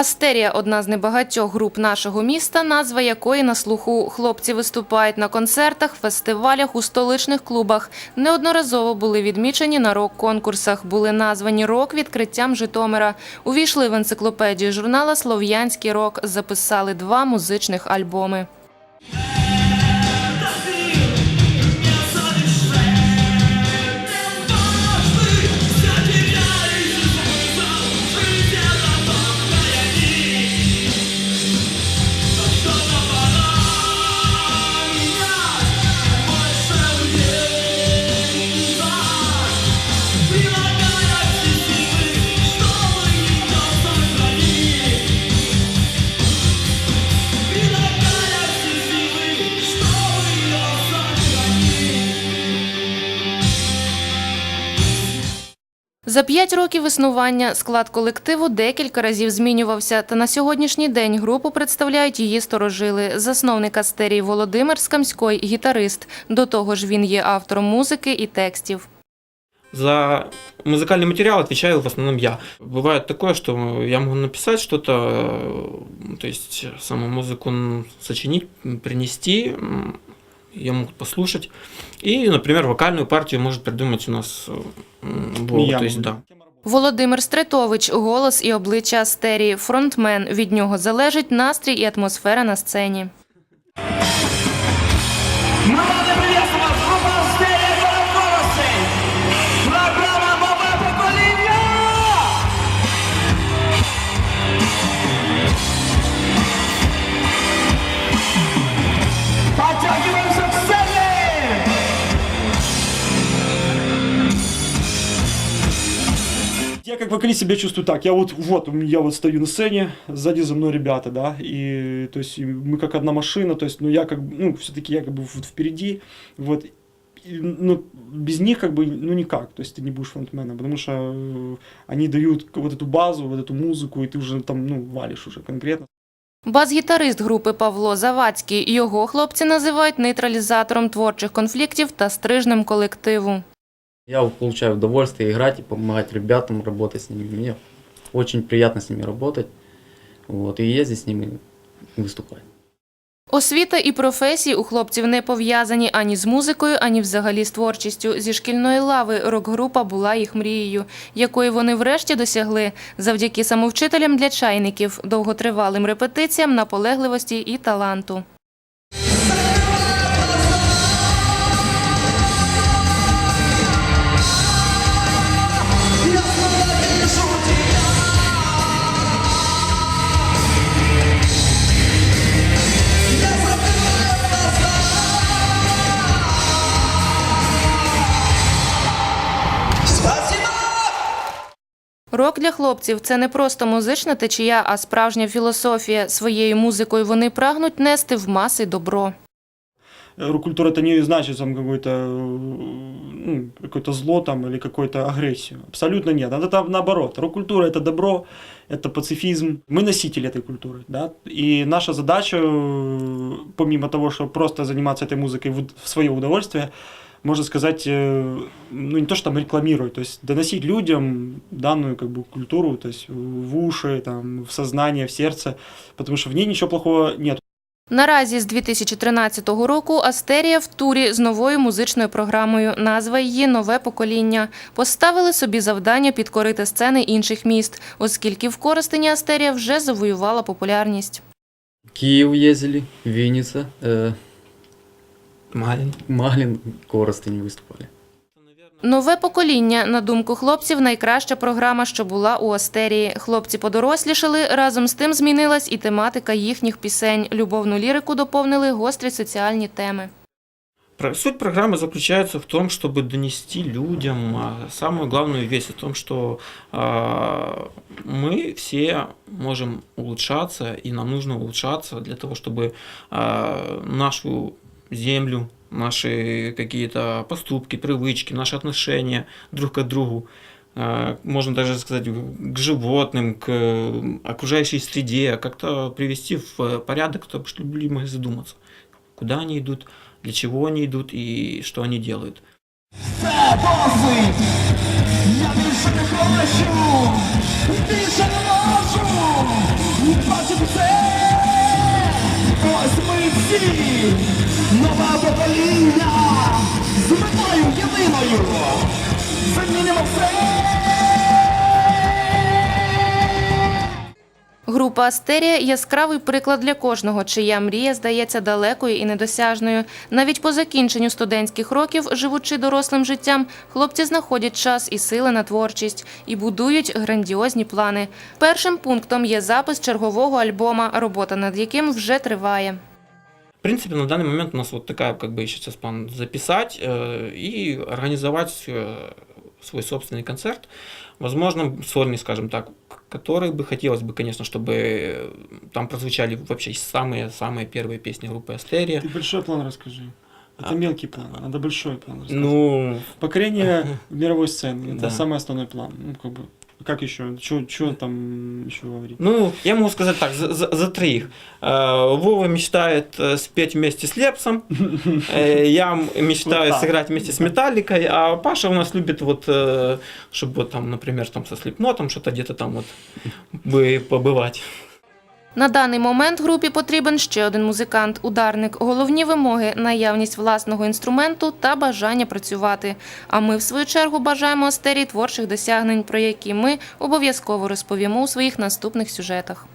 Астерія одна з небагатьох груп нашого міста, назва якої на слуху. Хлопці виступають на концертах, фестивалях, у столичних клубах. Неодноразово були відмічені на рок-конкурсах. Були названі рок відкриттям Житомира. Увійшли в енциклопедію журнала Слов'янський рок. Записали два музичних альбоми. За п'ять років існування склад колективу декілька разів змінювався. Та на сьогоднішній день групу представляють її сторожили. Засновник Астерії Володимир Скамськой – гітарист. До того ж він є автором музики і текстів. За музыкальный материал отвечаю в основном я. Бывает такое, что я могу написать что-то, э, то есть саму музыку м, сочинить, м, принести, м, ее могут послушать. И, например, вокальную партию может придумать у нас э, м, Вова, Я то есть могу. да. Володимир Стритович – голос і обличчя Астерії, фронтмен. Від нього залежить настрій і атмосфера на сцені. Мы рады Я как вокалист себя чувствую так. Я вот, вот, я вот стою на сцене, сзади за мной ребята, да, и то есть и мы как одна машина, то есть, ну я как бы, ну все-таки я как бы вот впереди, вот, и, ну без них как бы, ну никак, то есть ты не будешь фронтменом, потому что э, они дают вот эту базу, вот эту музыку, и ты уже там, ну, валишь уже конкретно. Бас-гітарист групи Павло Завадський. Його хлопці називають нейтралізатором творчих конфліктів та стрижнем колективу. Я получаю удовольствие играть и помогать ребятам, работать с ними. Мне очень приятно с ними работать. Вот, и ездить с ними выступать. Освіта і професії у хлопців не пов'язані ані з музикою, ані взагалі з творчістю. Зі шкільної лави рок-група була їх мрією, якої вони врешті досягли завдяки самовчителям для чайників, довготривалим репетиціям, наполегливості і таланту. Рок для хлопців це не просто музична течія, а справжня філософія. Своєю музикою вони прагнуть нести в маси добро. Рок-культура это не значит там какое-то э, ну, какое-то зло там или какую-то агрессию. Абсолютно нет. Это там наоборот. Рок-культура это добро, это пацифизм. Мы носители этой культуры, да. И наша задача, э, помимо того, что просто заниматься этой музыкой в в свое удовольствие, можно сказать, э, ну не то, что там рекламировать, то есть доносить людям данную как бы культуру, то есть в уши, там, в сознание, в сердце, потому что в ней ничего плохого нет. Наразі з 2013 року Астерія в турі з новою музичною програмою. Назва її Нове покоління. Поставили собі завдання підкорити сцени інших міст, оскільки в Коростені Астерія вже завоювала популярність. Киев ездили, Винница, э, Малин. Маглин, Коростень выступали. Нове покоління, на думку хлопців, найкраща програма, що була у Астерії. Хлопці подорослішали, разом з тим змінилась і тематика їхніх пісень. Любовну лірику доповнили гострі соціальні теми. Про- Суть программы заключается в том, чтобы донести людям а, самую главную весть о том, что а, мы все можем улучшаться, и нам нужно улучшаться для того, чтобы а, нашу землю, наши какие-то поступки, привычки, наши отношения друг к другу, э, можно даже сказать, к животным, к э, окружающей среде, как-то привести в э, порядок, чтобы люди могли задуматься, куда они идут, для чего они идут и что они делают. Я більше не нове покоління з метою єдиною. Замінимо все. Група Астерія яскравий приклад для кожного, чия мрія здається далекою і недосяжною. Навіть по закінченню студентських років, живучи дорослим життям, хлопці знаходять час і сили на творчість і будують грандіозні плани. Першим пунктом є запис чергового альбома, робота над яким вже триває. В принципе, на данный момент у нас вот такая, как бы, сейчас план записать э, и организовать э, свой собственный концерт, возможно, сольный, скажем так, который бы хотелось бы, конечно, чтобы э, там прозвучали вообще самые-самые первые песни группы Астерия. Ты большой план расскажи. Это А. мелкий план, надо большой план рассказать. Ну, Покорение мировой сцены, это Да. самый основной план. Ну, как бы, как еще? Что там еще говорить? Ну, я могу сказать так, за, за- за троих. Э, Вова мечтает э, спеть вместе с Лепсом, э, я м- мечтаю Вот так. сыграть вместе с Металликой, а Паша у нас любит вот, э, чтобы вот там, например, там со Слепнотом что-то где-то там вот бы побывать. На даний момент групі потрібен ще один музикант, ударник. Головні вимоги наявність власного інструменту та бажання працювати. А ми, в свою чергу, бажаємо Астерії творчих досягнень, про які ми обов'язково розповімо у своїх наступних сюжетах.